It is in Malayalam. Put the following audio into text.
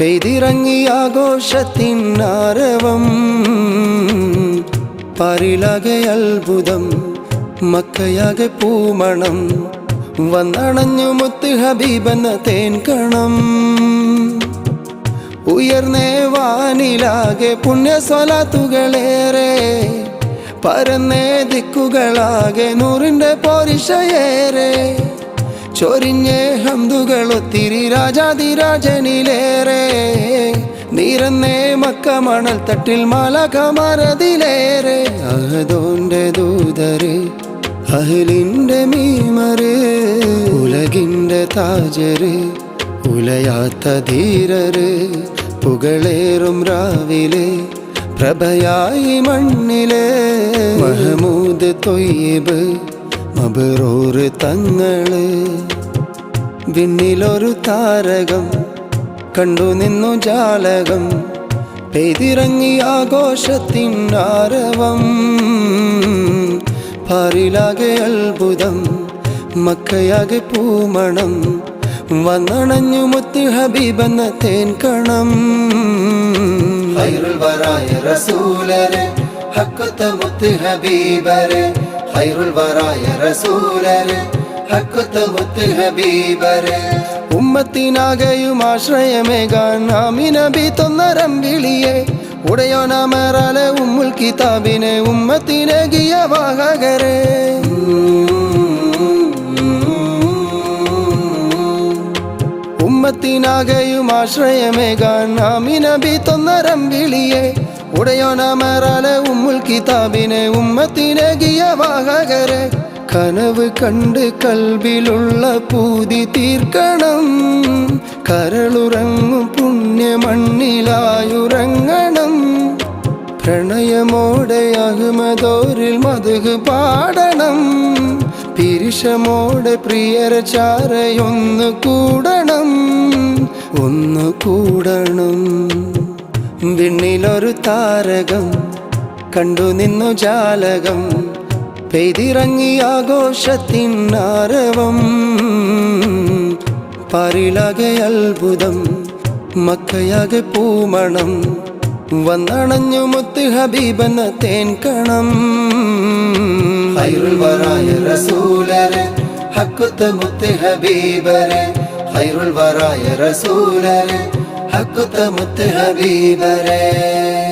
പെയ്തിറങ്ങി ആഘോഷത്തിൻ ആരവം പാരിലാകെ അത്ഭുതം മക്കയാകെ പൂമണം. വന്നണഞ്ഞു മുത്ത് ഹബീബെന്ന തേൻകണം ഉയർന്നേ വാനിലാകെ പുണ്യസ്വലാത്തുകളേറെ. പരന്നേ ദിക്കുകളാകെ നൂറിന്റെ പോരിഷയേറെ ചൊരിഞ്ഞേ ഹംദുകൾ ഒത്തിരി രാജാതിരാജനിലേറെ. നിരന്നേ മക്ക മണൽ തട്ടിൽ മാലകമരതിലേറെ അഹദോന്റെ ദൂതര് അഹലിന്റെ മീമര് ഉലകിന്റെ താജര് ഉലയാത്ത ധീരര് പുകളേറും രാവിലെ പ്രഭയായി മണ്ണിലെ. മഹമൂദ് തൊയ്യബ് മബറൂറ് തങ്ങൾ. വിണ്ണിലൊരു താരകം. കണ്ടു നിന്നു ജാലകം. പെയ്തിറങ്ങി ആഘോഷത്തിൻ പാറിലാകെ അത്ഭുതം. മക്കയാകെ പൂമണം. വന്നണഞ്ഞു മുത്ത് ഹബീബെന്ന തേൻകണം കണം. വറായ റസൂലരെ ഹക്കുത്ത മുത്ത് ഹബീബരെ. ഖൈറുൽ വറായ റസൂലരെ ഹക്കുത്ത മുത്ത് ഹബീബരെ. ഉമ്മത്തിനാകയും ആശ്രയമേകാൻ ആമിനബി തൊന്നരം വിളിയെ. ഉടയോനാമറാലെ ഉമ്മുൽ കിതാബിനെ ഉമ്മത്തിനകിയ വാഹകരെ. ഉമ്മത്തിനാകയും ആശ്രയമേകാൻ ആമിനബി തൊന്നരം വിളിയെ. ഉടയോനാമറാലെ ഉമ്മുൽ കിതാബിനെ ഉമ്മത്തിനകിയ വാഹകരെ കനവ് കണ്ട് കൽവിലുള്ള പൂതി തീർക്കണം. കരളുറങ്ങും പുണ്യമണ്ണിലായുറങ്ങണം പ്രണയമോടെ അഹമ്മദോരിൽ മധുഹ് പാടണം. പിരിശമോടെ പ്രിയര ചാരയൊന്നു കൂടണം. ഒന്ന് കൂടണം. വിണ്ണിലൊരു താരകം കണ്ടു നിന്നു ജാലകം പെയ്തിറങ്ങി ആഘോഷത്തിൻ ആരവം. പാരിലാകെ അത്ഭുതം മക്കയാകെ പൂമണം വന്നണഞ്ഞു മുത്ത് ഹബീബന തേൻകണം ഖൈറുൽ വരായ റസൂലരെ ഹക്കുത്ത് മുത്ത് ഹബീബരെ ഖൈറുൽ വരായ റസൂലരെ अकुतमते हीबरे